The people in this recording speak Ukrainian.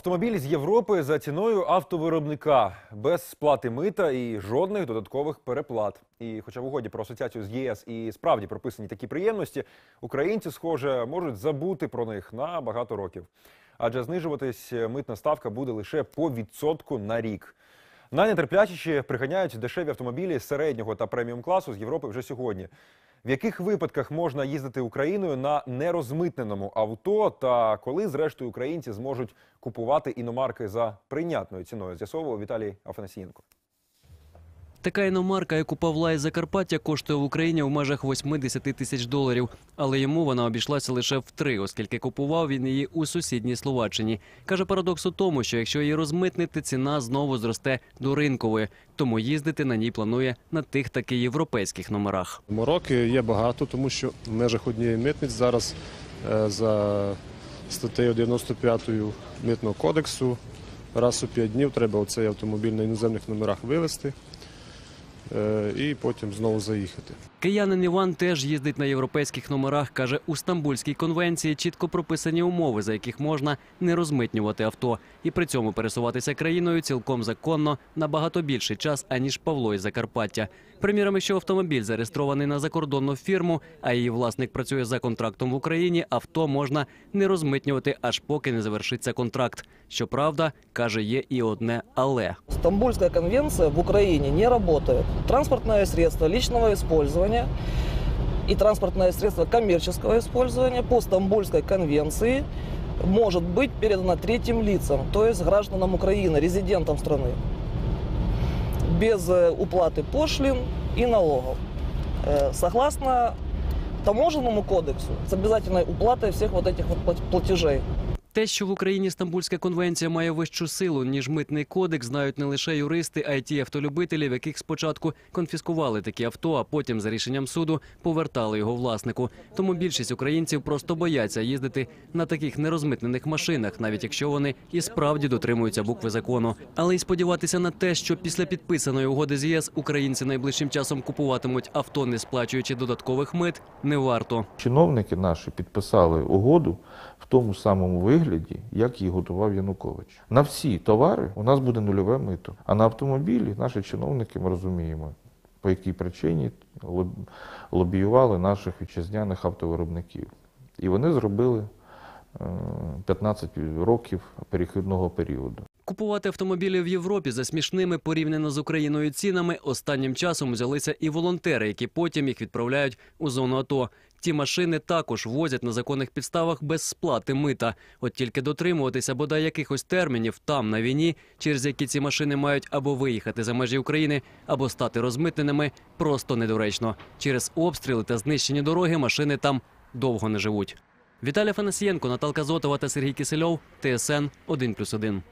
Автомобіль з Європи за ціною автовиробника без сплати мита і жодних додаткових переплат. І хоча в угоді про асоціацію з ЄС і справді прописані такі приємності, українці, схоже, можуть забути про них на багато років. Адже знижуватись митна ставка буде лише по відсотку на рік. Найнетерплячіші приганяють дешеві автомобілі середнього та преміум класу з Європи вже сьогодні. В яких випадках можна їздити Україною на нерозмитненому авто, та коли, зрештою, українці зможуть купувати іномарки за прийнятною ціною, з'ясовував Віталій Афанасієнко. Така іномарка, як у Павла із Закарпаття, коштує в Україні в межах 80 тисяч доларів. Але йому вона обійшлася лише в три, оскільки купував він її у сусідній Словаччині. Каже, парадокс у тому, що якщо її розмитнити, ціна знову зросте до ринкової. Тому їздити на ній планує на тих таки європейських номерах. Мороки є багато, тому що в межах однієї митниць зараз е, за статтею 95 митного кодексу раз у 5 днів треба оцей автомобіль на іноземних номерах вивезти і потім знову заїхати. Киянин Іван теж їздить на європейських номерах. каже, у Стамбульській конвенції чітко прописані умови, за яких можна не розмитнювати авто, і при цьому пересуватися країною цілком законно набагато більший час аніж Павло із Закарпаття. Приміром, якщо автомобіль зареєстрований на закордонну фірму, а її власник працює за контрактом в Україні, авто можна не розмитнювати аж поки не завершиться контракт. Щоправда, каже, є і одне але. Стамбульская конвенция в Украине не работает. Транспортное средство личного использования и транспортное средство коммерческого использования по Стамбульской конвенции может быть передано третьим лицам, то есть гражданам Украины, резидентам страны, без э, уплаты пошлин и налогов. Э, Согласно таможенному кодексу, с обязательной уплатой всех вот этих вот плат- платежей. Те, що в Україні Стамбульська конвенція має вищу силу ніж митний кодекс, знають не лише юристи, а й ті автолюбителі, в яких спочатку конфіскували такі авто, а потім за рішенням суду повертали його власнику. Тому більшість українців просто бояться їздити на таких нерозмитнених машинах, навіть якщо вони і справді дотримуються букви закону. Але й сподіватися на те, що після підписаної угоди з ЄС українці найближчим часом купуватимуть авто, не сплачуючи додаткових мит, не варто. Чиновники наші підписали угоду в тому самому вигляді, як її готував Янукович. На всі товари у нас буде нульове мито. А на автомобілі наші чиновники, ми розуміємо, по якій причині лобіювали наших вітчизняних автовиробників. І вони зробили е, 15 років перехідного періоду. Купувати автомобілі в Європі за смішними порівняно з Україною цінами останнім часом взялися і волонтери, які потім їх відправляють у зону АТО. Ті машини також возять на законних підставах без сплати мита. От тільки дотримуватися бодай якихось термінів там на війні, через які ці машини мають або виїхати за межі України, або стати розмитненими, просто недоречно. Через обстріли та знищені дороги машини там довго не живуть. Віталій Фанасієнко, Наталка Зотова та Сергій Кисельов. ТСН 1+,1.